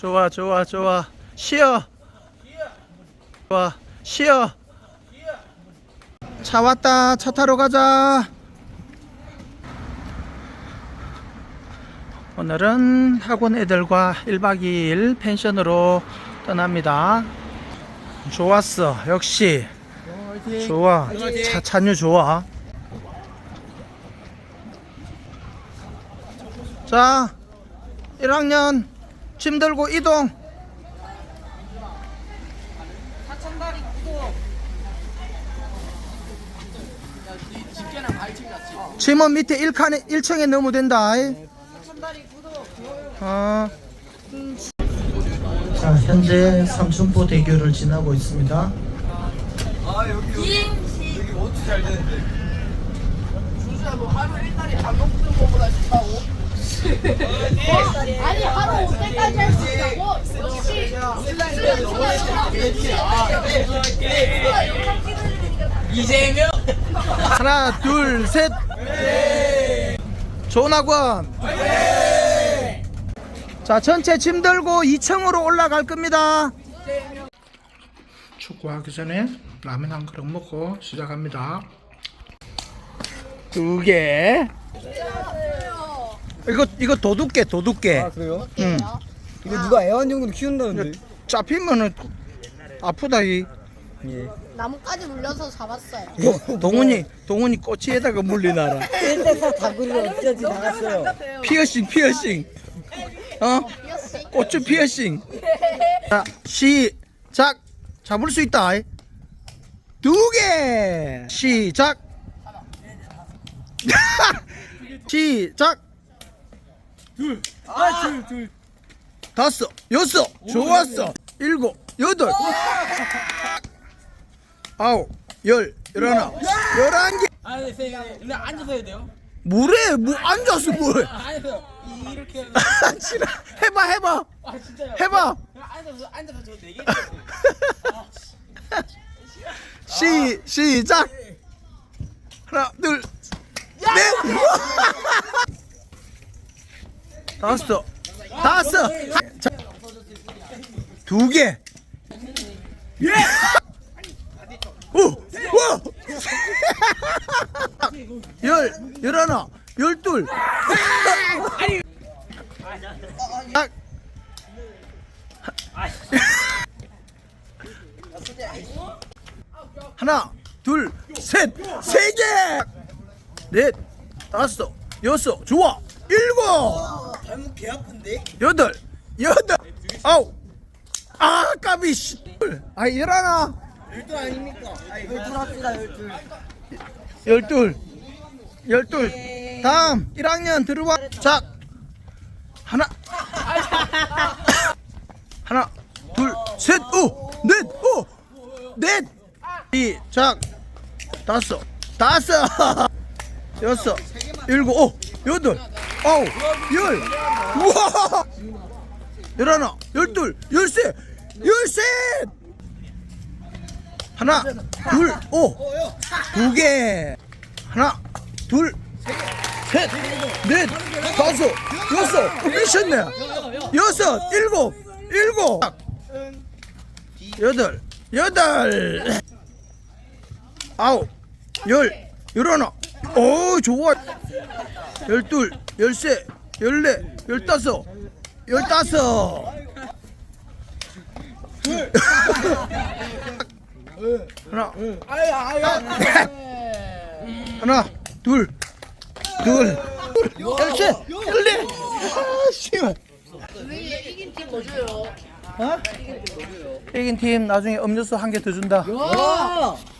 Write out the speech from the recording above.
좋아 좋아 좋아. 쉬어. 좋아 쉬어. 차 왔다. 차 타러 가자. 오늘은 학원 애들과 1박 2일 펜션으로 떠납니다. 좋았어. 역시. 좋아. 차, 찬유 좋아. 자 1학년 짐 들고 이동. 짐은 밑에 1칸에 1층에 넣으면 된다. 어. 자 현재 삼천포 대교를 지나고 있습니다. 아 니 하루 올 때까지 할 수 있다고? 역시 하나 둘셋. 좋은 학원. 자 전체 짐 들고 2층으로 올라갈 겁니다. 축구하기 전에 라면 한 그릇 먹고 시작합니다. 두개 이거 이거 도둑개 도둑개. 아 그래요? 응. 이거 누가 애완용으로 키운다는데? 잡히면은 아프다 이. 예. 나뭇가지 물려서 잡았어요. 동훈이 동훈이 꼬치에다가 물리나라. 1대4 다구리가 없어지 나갔어요. 피어싱 피어싱. 어? 고추 피어싱. 자 시작. 잡을 수 있다 두 개. 시작. 시작 아, 둘, 둘. 다섯 여섯 좋았어. 일곱 여덟. 아홉 열 열하나. 열한 개. 아, 네, 네, 네. 앉아서 해야 돼요. 뭐래? 뭐 앉아서 뭘? 앉아서 이렇게. 지라 해봐 해봐. 아, 진짜요. 해봐. 그냥 앉아서 앉아서 저네 개. 시 시작. 하나 둘. 넷 다섯. 다섯. 두개. 예! 오 와 열 열하나. 열둘. 딱 하나, 둘, 셋, 세 개, 넷, 다섯, 여섯, 좋아, 일곱, 발목 개 아픈데? 여덟, 여덟, 아홉, 아, 까비, 씨, 아, 열하나, 열둘 아닙니까? 아, 열둘 합시다, 열둘. 열둘, 열둘, 다음 1학년 들어와, 자, 하나, 하나, 둘, 셋, 오, 넷, 오, 넷, 시작, 다섯, 다섯, 여섯, 일곱, 오, 여덟, 아홉, 열, 우와, 열하나, 열둘, 열셋, 열셋, 하나, 둘, 오, 두 개, 하나, 둘, 셋, 넷, 다섯, 여섯, 미쳤네. 여섯, 일곱, 일곱, 여덟, 여덟, 아홉, 열, 열하나. 오, 좋아. 열둘, 열세, 열네, 열다섯, 열다섯. 하나, 하나, 둘, 둘, 열셋, 열네. 아, 씨발. 이긴 팀 뭐 줘요? 어? 이긴 팀 나중에 음료수 한 개 더 준다. 와!